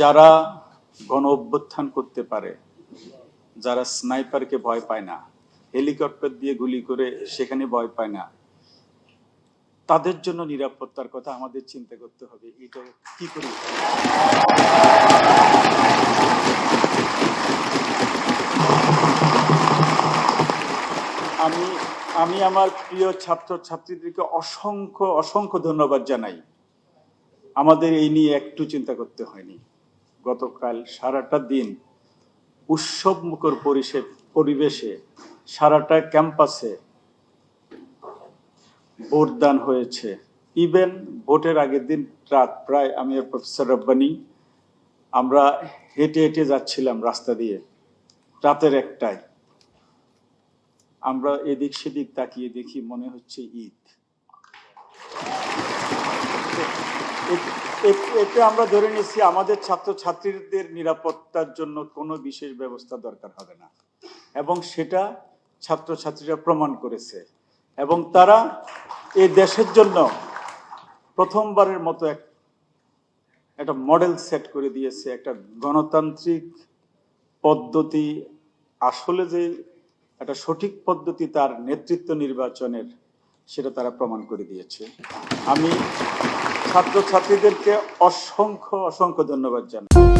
যারা গণ অভ্যুত্থান করতে পারে, যারা স্নাইপারকে ভয় পায় না, হেলিকপ্টার দিয়ে গুলি করে সেখানে ভয় পায় না, তাদের জন্য নিরাপত্তার কথা আমাদের চিন্তা করতে হবে। এটা কি করি? আমি আমি আমার প্রিয় ছাত্র ছাত্রীদেরকে অসংখ্য অসংখ্য ধন্যবাদ জানাই। আমাদের এই নিয়ে একটু চিন্তা করতে হয়নি। গতকাল সারাটা দিন উৎসব মুখর পরিবেশে সারাটা ক্যাম্পাসে ভোটদান হয়েছে। ইভেন ভোটের আগের দিন রাত প্রায় আমি আর প্রফেসর রব্বানি আমরা হেঁটে হেঁটে যাচ্ছিলাম রাস্তা দিয়ে, রাতের একটাই আমরা এদিক সেদিক তাকিয়ে দেখি মনে হচ্ছে ঈদ। এতে আমরা ধরে নিচ্ছি আমাদের ছাত্র ছাত্রীদের নিরাপত্তার জন্য কোনো বিশেষ ব্যবস্থা দরকার হবে না। এবং সেটা ছাত্র ছাত্রীরা প্রমাণ করেছে। এবং তারা এই দেশের জন্য প্রথমবারের মতো এক একটা মডেল সেট করে দিয়েছে, একটা গণতান্ত্রিক পদ্ধতি। আসলে যে একটা সঠিক পদ্ধতি তার নেতৃত্ব নির্বাচনের সেটা তারা প্রমাণ করে দিয়েছে। আমি ছাত্রছাত্রীদেরকে অসংখ্য অসংখ্য ধন্যবাদ জানাই।